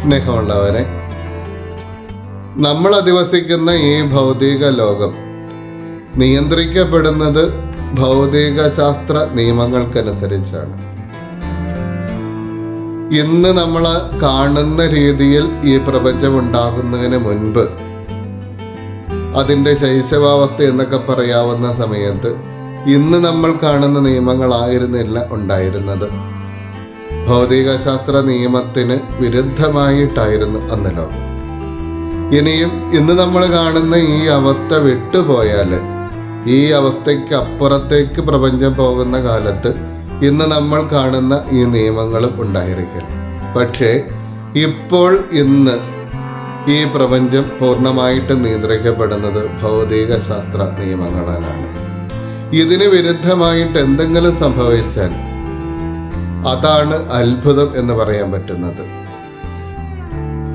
സ്നേഹമുള്ളവരെ നമ്മൾ അധിവസിക്കുന്ന ഈ ഭൗതിക ലോകം നിയന്ത്രിക്കപ്പെടുന്നത് ഭൗതിക ശാസ്ത്ര നിയമങ്ങൾക്കനുസരിച്ചാണ്. ഇന്ന് നമ്മൾ കാണുന്ന രീതിയിൽ ഈ പ്രപഞ്ചം ഉണ്ടാകുന്നതിന് മുൻപ് അതിന്റെ ശൈശവാവസ്ഥ എന്നൊക്കെ പറയാവുന്ന സമയത്ത് ഇന്ന് നമ്മൾ കാണുന്ന നിയമങ്ങളായിരുന്നില്ല ഉണ്ടായിരുന്നത്. ഭൗതികശാസ്ത്ര നിയമത്തിന് വിരുദ്ധമായിട്ടായിരുന്നു അന്ന് ലോകം. ഇനിയും ഇന്ന് നമ്മൾ കാണുന്ന ഈ അവസ്ഥ വിട്ടുപോയാൽ ഈ അവസ്ഥയ്ക്ക് അപ്പുറത്തേക്ക് പ്രപഞ്ചം പോകുന്ന കാലത്ത് ഇന്ന് നമ്മൾ കാണുന്ന ഈ നിയമങ്ങളും ഉണ്ടായിരിക്കില്ല പക്ഷേ ഇപ്പോൾ ഇന്ന് ഈ പ്രപഞ്ചം പൂർണമായിട്ട് നിയന്ത്രിക്കപ്പെടുന്നത് ഭൗതിക ശാസ്ത്ര നിയമങ്ങളാലാണ്. ഇതിന് വിരുദ്ധമായിട്ട് എന്തെങ്കിലും സംഭവിച്ചാൽ അതാണ് അത്ഭുതം എന്ന് പറയാൻ പറ്റുന്നത്.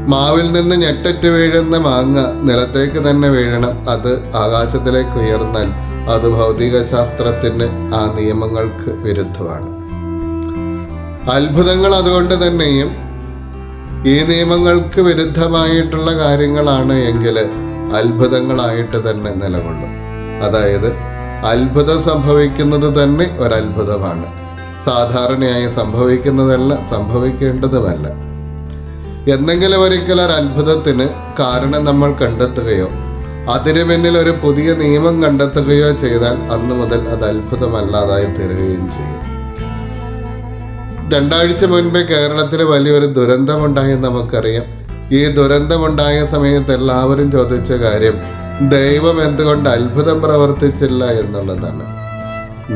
മാവിൽ നിന്ന് ഞെട്ടറ്റ് വീഴുന്ന മാങ്ങ നിലത്തേക്ക് തന്നെ വീഴണം. അത് ആകാശത്തിലേക്ക് ഉയർന്നാൽ അത് ഭൗതിക ശാസ്ത്രത്തിന് ആ നിയമങ്ങൾക്ക് വിരുദ്ധമാണ്. അത്ഭുതങ്ങൾ അതുകൊണ്ട് തന്നെയും ഈ നിയമങ്ങൾക്ക് വിരുദ്ധമായിട്ടുള്ള കാര്യങ്ങളാണ് എങ്കിൽ അത്ഭുതങ്ങളായിട്ട് തന്നെ നിലകൊള്ളും. അതായത് അത്ഭുതം സംഭവിക്കുന്നത് തന്നെ ഒരത്ഭുതമാണ്. സാധാരണയായി സംഭവിക്കുന്നതല്ല സംഭവിക്കേണ്ടതുമല്ല. എന്തെങ്കിലും ഒരിക്കൽ ഒരു കാരണം നമ്മൾ കണ്ടെത്തുകയോ അതിനു പിന്നിൽ ഒരു പുതിയ നിയമം കണ്ടെത്തുകയോ ചെയ്താൽ അന്നു മുതൽ അത് അത്ഭുതമല്ലാതായി തീരുകയും ചെയ്യും. രണ്ടാഴ്ച മുൻപേ കേരളത്തിൽ വലിയൊരു ദുരന്തമുണ്ടായി നമുക്കറിയാം. ഈ ദുരന്തമുണ്ടായ സമയത്ത് എല്ലാവരും ചോദിച്ച കാര്യം ദൈവം എന്തുകൊണ്ട് അത്ഭുതം പ്രവർത്തിച്ചില്ല എന്നുള്ളതാണ്.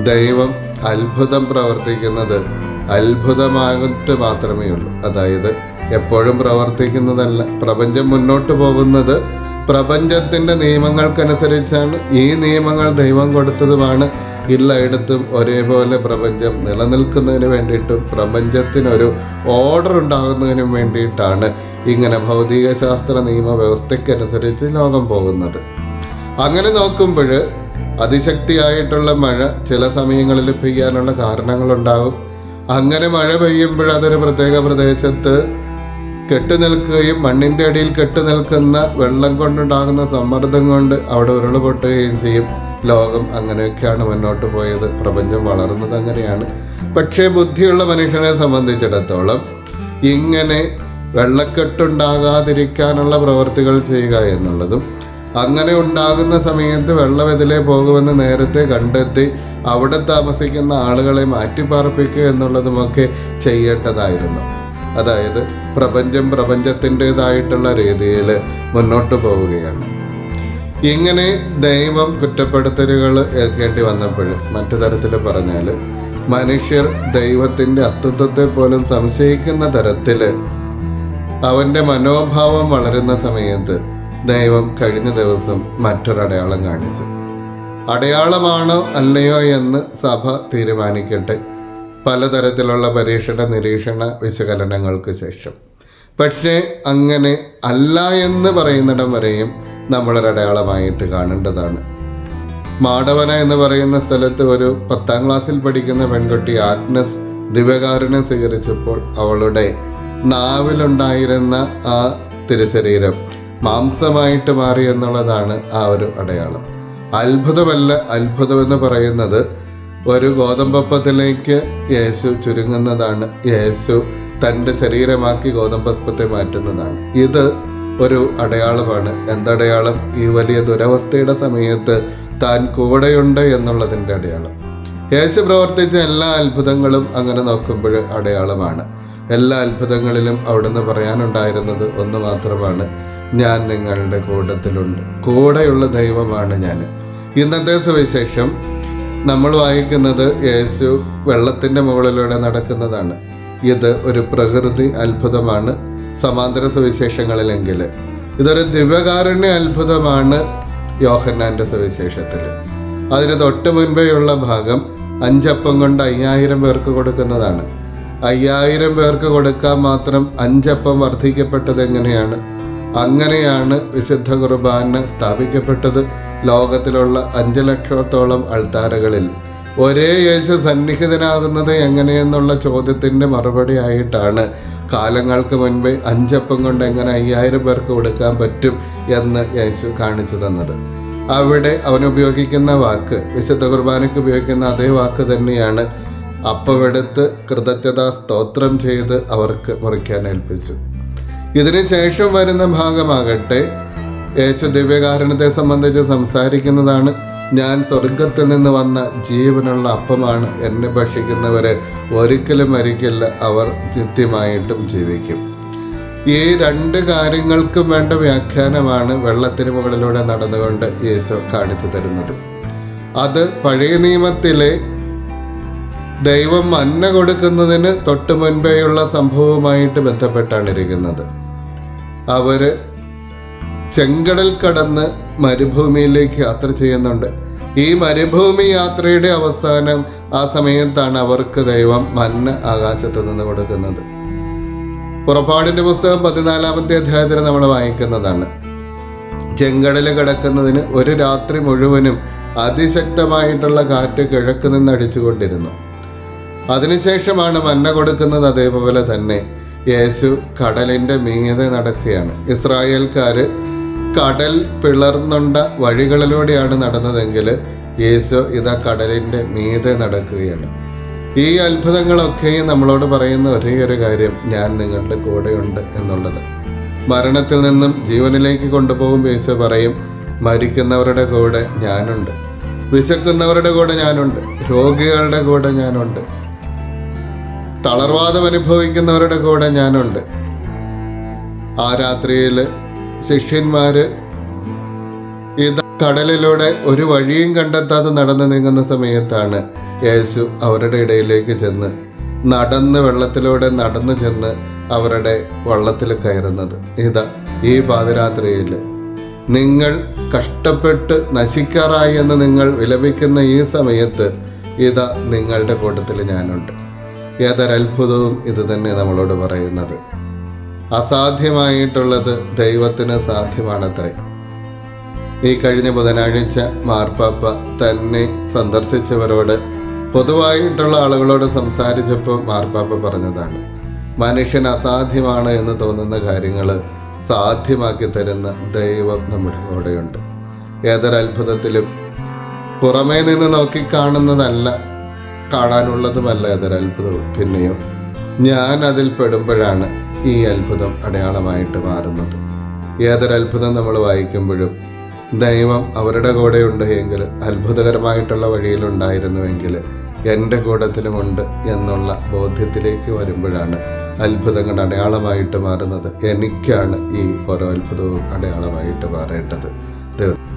ദൈവം അത്ഭുതം പ്രവർത്തിക്കുന്നത് അത്ഭുതമായിട്ട് മാത്രമേ ഉള്ളൂ അതായത് എപ്പോഴും പ്രവർത്തിക്കുന്നതല്ല പ്രപഞ്ചം മുന്നോട്ട് പോകുന്നത് പ്രപഞ്ചത്തിന്റെ നിയമങ്ങൾക്കനുസരിച്ചാണ് ഈ നിയമങ്ങൾ ദൈവം കൊടുത്തതുമാണ്. എല്ലായിടത്തും ഒരേപോലെ പ്രപഞ്ചം നിലനിൽക്കുന്നതിന് വേണ്ടിയിട്ടും പ്രപഞ്ചത്തിനൊരു ഓർഡർ ഉണ്ടാകുന്നതിനും വേണ്ടിയിട്ടാണ് ഇങ്ങനെ ഭൗതിക ശാസ്ത്ര നിയമ വ്യവസ്ഥയ്ക്കനുസരിച്ച് ലോകം പോകുന്നത്. അങ്ങനെ നോക്കുമ്പോൾ അതിശക്തിയായിട്ടുള്ള മഴ ചില സമയങ്ങളിൽ പെയ്യാനുള്ള കാരണങ്ങളുണ്ടാകും. അങ്ങനെ മഴ പെയ്യുമ്പോൾ അതൊരു പ്രത്യേക പ്രദേശത്ത് കെട്ടുനിൽക്കുകയും മണ്ണിന്റെ അടിയിൽ കെട്ടുനിൽക്കുന്ന വെള്ളം കൊണ്ടുണ്ടാകുന്ന സമ്മർദ്ദം കൊണ്ട് അവിടെ ഉരുളപൊട്ടുകയും ചെയ്യും. ലോകം അങ്ങനെയൊക്കെയാണ് മുന്നോട്ട് പോയത്. പ്രപഞ്ചം വളർന്നത് അങ്ങനെയാണ്. പക്ഷേ ബുദ്ധിയുള്ള മനുഷ്യനെ സംബന്ധിച്ചിടത്തോളം ഇങ്ങനെ വെള്ളക്കെട്ടുണ്ടാകാതിരിക്കാനുള്ള പ്രവർത്തികൾ ചെയ്യുക എന്നുള്ളതും അങ്ങനെ ഉണ്ടാകുന്ന സമയത്ത് വെള്ളം ഇതിലേ പോകുമെന്ന് നേരത്തെ കണ്ടെത്തി അവിടെ താമസിക്കുന്ന ആളുകളെ മാറ്റിപ്പാർപ്പിക്കുക എന്നുള്ളതുമൊക്കെ ചെയ്യേണ്ടതായിരുന്നു. അതായത് പ്രപഞ്ചം പ്രപഞ്ചത്തിന്റെതായിട്ടുള്ള രീതിയിൽ മുന്നോട്ട് പോവുകയാണ്. ഇങ്ങനെ ദൈവം കുറ്റപ്പെടുത്തലുകൾ ഏൽക്കേണ്ടി വന്നപ്പോൾ മറ്റു തരത്തിൽ പറഞ്ഞാൽ മനുഷ്യർ ദൈവത്തിന്റെ അസ്തിത്വത്തെ പോലും സംശയിക്കുന്ന തരത്തിൽ അവന്റെ മനോഭാവം വളരുന്ന സമയത്ത് ദൈവം കഴിഞ്ഞ ദിവസം മറ്റൊരടയാളം കാണിച്ചു. അടയാളമാണോ അല്ലയോ എന്ന് സഭ തീരുമാനിക്കട്ടെ. പലതരത്തിലുള്ള പരീക്ഷണ നിരീക്ഷണ വിശകലനങ്ങൾക്ക് ശേഷം. പക്ഷേ അങ്ങനെ അല്ല എന്ന് പറയുന്നിടം വരെയും നമ്മളൊരടയാളമായിട്ട് കാണേണ്ടതാണ്. മാടവന എന്ന് പറയുന്ന സ്ഥലത്ത് ഒരു പത്താം ക്ലാസ്സിൽ പഠിക്കുന്ന പെൺകുട്ടി ആഗ്നസ് ദിവകാരനെ സ്വീകരിച്ചപ്പോൾ അവളുടെ നാവിലുണ്ടായിരുന്ന ആ തിരുശരീരം മാംസമായിട്ട് മാറി എന്നുള്ളതാണ് ആ ഒരു അടയാളം. അത്ഭുതമല്ല അത്ഭുതമെന്ന് പറയുന്നത് ഒരു ഗോതമ്പപ്പത്തിലേക്ക് യേശു ചുരുങ്ങുന്നതാണ്. യേശു തന്റെ ശരീരമാക്കി ഗോതമ്പപ്പത്തെ മാറ്റുന്നതാണ്. ഇത് ഒരു അടയാളമാണ്. എന്തടയാളം? ഈ വലിയ ദുരവസ്ഥയുടെ സമയത്ത് താൻ കൂടെയുണ്ട് എന്നുള്ളതിന്റെ അടയാളം. യേശു പ്രവർത്തിച്ച എല്ലാ അത്ഭുതങ്ങളും അങ്ങനെ നോക്കുമ്പോൾ അടയാളമാണ്. എല്ലാ അത്ഭുതങ്ങളിലും അവിടുന്ന് പറയാനുണ്ടായിരുന്നത് ഒന്ന് മാത്രമാണ്. ഞാൻ നിങ്ങളുടെ കൂട്ടത്തിലുണ്ട്. കൂടെയുള്ള ദൈവമാണ് ഞാൻ. ഇന്നത്തെ സുവിശേഷം നമ്മൾ വായിക്കുന്നത് യേശു വെള്ളത്തിന്റെ മുകളിലൂടെ നടക്കുന്നതാണ്. ഇത് ഒരു പ്രകൃതി അത്ഭുതമാണ്. സമാന്തര സുവിശേഷങ്ങളിലെങ്കിൽ ഇതൊരു ദിവ്യകാരുണ്യ അത്ഭുതമാണ് യോഹന്നാന്റെ സുവിശേഷത്തിൽ. അതിന് തൊട്ട് മുൻപേയുള്ള ഭാഗം അഞ്ചപ്പം കൊണ്ട് അയ്യായിരം പേർക്ക് കൊടുക്കുന്നതാണ്. അയ്യായിരം പേർക്ക് കൊടുക്കാൻ മാത്രം അഞ്ചപ്പം വർദ്ധിക്കപ്പെട്ടത് എങ്ങനെയാണ് അങ്ങനെയാണ് വിശുദ്ധ കുർബാന സ്ഥാപിക്കപ്പെട്ടത്. ലോകത്തിലുള്ള അഞ്ച് ലക്ഷത്തോളം അൾത്താരകളിൽ. ഒരേ യേശു സന്നിഹിതനാകുന്നത് എങ്ങനെയെന്നുള്ള ചോദ്യത്തിന്റെ മറുപടി ആയിട്ടാണ് കാലങ്ങൾക്ക് മുൻപേ അഞ്ചപ്പം കൊണ്ട് എങ്ങനെ അയ്യായിരം പേർക്ക് കൊടുക്കാൻ പറ്റും എന്ന് യേശു കാണിച്ചു തന്നത്. അവിടെ അവൻ ഉപയോഗിക്കുന്ന വാക്ക് വിശുദ്ധ കുർബാനയ്ക്ക് ഉപയോഗിക്കുന്ന അതേ വാക്ക് തന്നെയാണ് അപ്പമെടുത്ത് കൃതജ്ഞതാ സ്തോത്രം ചെയ്ത് അവർക്ക് മുറിക്കാൻ ഏൽപ്പിച്ചു. ഇതിന് ശേഷം വരുന്ന ഭാഗമാകട്ടെ. യേശു ദിവ്യകാരണത്തെ സംബന്ധിച്ച് സംസാരിക്കുന്നതാണ്. ഞാൻ സ്വർഗത്തിൽ നിന്ന് വന്ന ജീവനുള്ള അപ്പമാണ് എന്നെ ഭക്ഷിക്കുന്നവരെ. ഒരിക്കലും മരിക്കില്ല അവർ നിത്യമായിട്ടും ജീവിക്കും. ഈ രണ്ട് കാര്യങ്ങൾക്കും വേണ്ട വ്യാഖ്യാനമാണ് വെള്ളത്തിന് മുകളിലൂടെ നടന്നുകൊണ്ട് യേശു കാണിച്ചു തരുന്നത്. അത് പഴയ നിയമത്തിലെ ദൈവം മന്ന കൊടുക്കുന്നതിന് തൊട്ടു മുൻപേയുള്ള സംഭവവുമായിട്ട് ബന്ധപ്പെട്ടാണ് ഇരിക്കുന്നത് അവർ ചെങ്കടൽ കടന്ന് മരുഭൂമിയിലേക്ക് യാത്ര ചെയ്യുന്നുണ്ട്. ഈ മരുഭൂമി യാത്രയുടെ അവസാനം ആ സമയത്താണ് അവർക്ക് ദൈവം മന്ന ആകാശത്ത് നിന്ന് കൊടുക്കുന്നത്. പുറപ്പാടിന്റെ പുസ്തകം പതിനാലാമത്തെ അധ്യായത്തിൽ നമ്മൾ വായിക്കുന്നതാണ്. ചെങ്കടൽ കിടക്കുന്നതിന് ഒരു രാത്രി മുഴുവനും അതിശക്തമായിട്ടുള്ള കാറ്റ് കിഴക്ക് നിന്ന് അടിച്ചുകൊണ്ടിരുന്നു. അതിനുശേഷമാണ് മന്ന കൊടുക്കുന്നത് അതേപോലെ തന്നെ. യേശു കടലിന്റെ മീതെ നടക്കുകയാണ്. ഇസ്രായേൽക്കാർ കടൽ പിളർന്നുണ്ട വഴികളിലൂടെയാണ് നടന്നതെങ്കിൽ യേശു ഇതാ കടലിന്റെ മീതെ നടക്കുകയാണ്. ഈ അത്ഭുതങ്ങളൊക്കെയും നമ്മളോട് പറയുന്ന ഒരേ ഒരു കാര്യം ഞാൻ നിങ്ങളുടെ കൂടെയുണ്ട് എന്നുള്ളത്. മരണത്തിൽ നിന്നും ജീവനിലേക്ക് കൊണ്ടുപോകും യേശു പറയും മരിക്കുന്നവരുടെ കൂടെ ഞാനുണ്ട്. വിശക്കുന്നവരുടെ കൂടെ ഞാനുണ്ട്. രോഗികളുടെ കൂടെ ഞാനുണ്ട്. തളർവാദം അനുഭവിക്കുന്നവരുടെ കൂടെ ഞാനുണ്ട്. ആ രാത്രിയിൽ ശിഷ്യന്മാര് ഇത് കടലിലൂടെ ഒരു വഴിയും കണ്ടെത്താതെ നടന്നു നീങ്ങുന്ന സമയത്താണ് യേശു അവരുടെ ഇടയിലേക്ക് ചെന്ന് നടന്ന് വെള്ളത്തിലൂടെ നടന്നു ചെന്ന് അവരുടെ വള്ളത്തിൽ കയറുന്നത്. ഇതാ ഈ പാതിരാത്രിയിൽ നിങ്ങൾ കഷ്ടപ്പെട്ട് നശിക്കാറായി എന്ന് നിങ്ങൾ വിലപിക്കുന്ന ഈ സമയത്ത് ഇതാ നിങ്ങളുടെ കൂട്ടത്തിൽ ഞാനുണ്ട്. ഏതൊരത്ഭുതവും ഇത് തന്നെ നമ്മളോട് പറയുന്നത്. അസാധ്യമായിട്ടുള്ളത് ദൈവത്തിന് സാധ്യമാണത്രേ. ഈ കഴിഞ്ഞ ബുധനാഴ്ച മാർപ്പാപ്പ തന്നെ സന്ദർശിച്ചവരോട് പൊതുവായിട്ടുള്ള ആളുകളോട് സംസാരിച്ചപ്പോൾ മാർപ്പാപ്പ പറഞ്ഞതാണ് മനുഷ്യൻ അസാധ്യമാണ് എന്ന് തോന്നുന്ന കാര്യങ്ങൾ സാധ്യമാക്കി തരുന്ന ദൈവം നമ്മുടെ കൂടെയുണ്ട്. ഏതൊരത്ഭുതത്തിലും പുറമേ നിന്ന് നോക്കി കാണുന്നതല്ല കാണാനുള്ളതുമല്ല അതൊരത്ഭുതവും പിന്നെയോ ഞാൻ അതിൽ പെടുമ്പോഴാണ് ഈ അത്ഭുതം അടയാളമായിട്ട് മാറുന്നത്. ഏതൊരത്ഭുതം നമ്മൾ വായിക്കുമ്പോഴും ദൈവം അവരുടെ കൂടെ ഉണ്ട് എങ്കിൽ അത്ഭുതകരമായിട്ടുള്ള വഴിയിലുണ്ടായിരുന്നുവെങ്കിൽ എന്റെ കൂടത്തിലുമുണ്ട് എന്നുള്ള ബോധ്യത്തിലേക്ക് വരുമ്പോഴാണ് അത്ഭുതങ്ങൾ അടയാളമായിട്ട് മാറുന്നത്. എനിക്കാണ് ഈ ഓരോ അത്ഭുതവും അടയാളമായിട്ട് മാറേണ്ടത്. ദൈവം